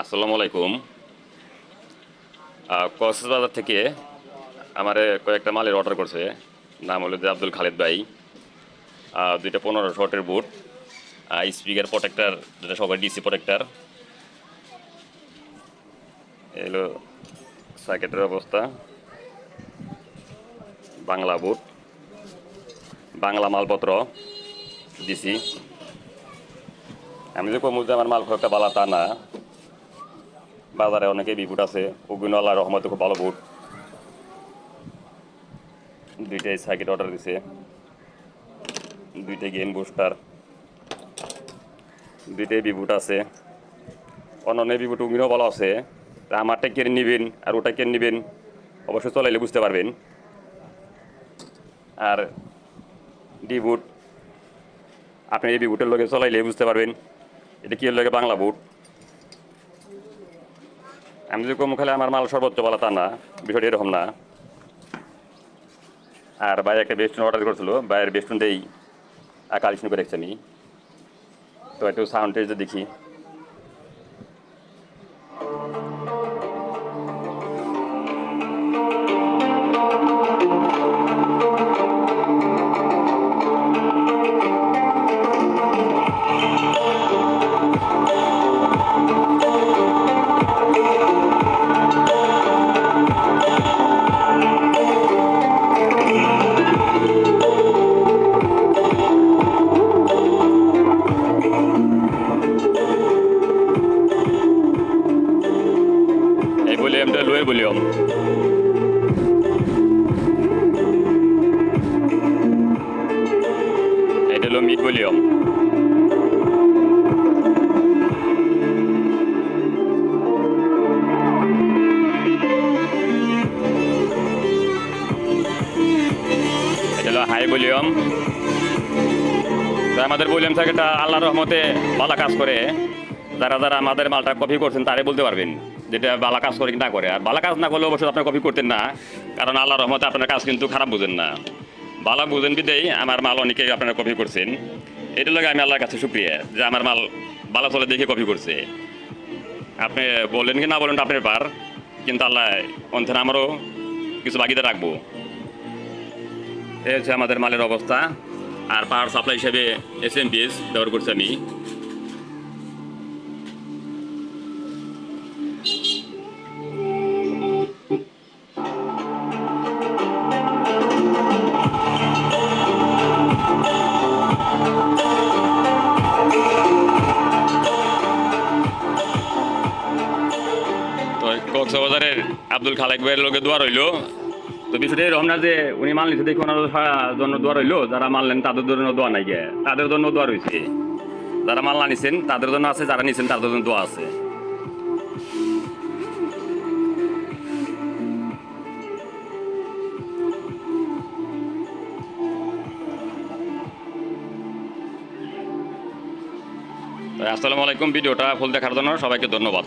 আসসালামু আলাইকুম। কক্সবাজার থেকে আমার কয়েকটা মালের অর্ডার করছে। নাম হলো যে আব্দুল খালেদ ভাই। দুইটা পনেরো শর্টের বুট স্পিকার প্রোটেক্টার যেটা সবাই ডিসি প্রোটেক্টার এলো সার্কেটের অবস্থা। বাংলা বুট বাংলা মালপত্র ডিসি আমি যে কমু যে আমার মাল খুব একটা বালা তা না। বাজারে অনেকে বিবুট আছে। ওগুলো আল্লাহ রহমতে খুব ভালো বুট। দুইটাই সাইকেট অর্ডার দিছে। দুইটাই গেম বুস্টার দুইটাই বিবুট আছে। অন্যান্য বিবুট ওগুলো ভালো আছে। তা আমারটা কেন নেবেন আর ওটা কেন নেবেন অবশ্যই চলাইলে বুঝতে পারবেন। আর ডি বুট আপনি এই বিবুটের লগে চলাইলে বুঝতে পারবেন, এটা কি লাগে বাংলা বুট? আমি যদি কম খেলে আমার মাল সর্বোচ্চ বলা তা না, বিষয়টি এরকম না। আর বাইরে একটা বেস্টুন অর্ডার করেছিল বাইরের বেস্টুনটাই কালেকশন করে রেখেছি আমি। তো একটু সাউন্ড টেস্ট দেখি। ভলিউম এটা হলো হাই ভলিউম আমাদের ভলিউম থাকেটা আল্লাহর রহমতে ভালো কাজ করে। যারা যারা আমাদের মালটা কপি করছেন, তারাই বলতে পারবেন। যেটা বালা কাজ করে না করে। আর বালা কাজ না করলে অবশ্যই আপনার কপি করতেন না, কারণ আল্লাহ রহমতে আপনার কাজ কিন্তু খারাপ বুঝেন না। বালা বুঝেন বিদেই আমার মাল অনেকেই আপনারা কপি করছেন। এটার লগে আমি আল্লাহর কাছে শুক্রিয়া যে আমার মাল বালা চলে দেখে কপি করছে। আপনি বলেন কি না বলেন আপনার পার কিন্তু আল্লাহ অন্থেন আমারও কিছু বাকিতে রাখব। এই হচ্ছে আমাদের মালের অবস্থা। আর পাওয়ার সাপ্লাই হিসেবে এস এম পিএস ব্যবহার করছি আমি। কক্সবাজারের আব্দুল খালেক ভাইয়ের লোকে দোয়া রইল। তো বিষয়টা এরকম না যে উনি মাল নিতে দেখে ওনার জন্য দোয়া রইল, যারা মাল নেন তাদের জন্য দোয়া নাই তাদের জন্য দোয়া রয়েছে যারা মাল না নিছেন, তাদের জন্য আছে, যারা নিছেন, তাদের জন্য দোয়া আছে। আসসালামু আলাইকুম, ভিডিওটা ফুল দেখার জন্য সবাইকে ধন্যবাদ।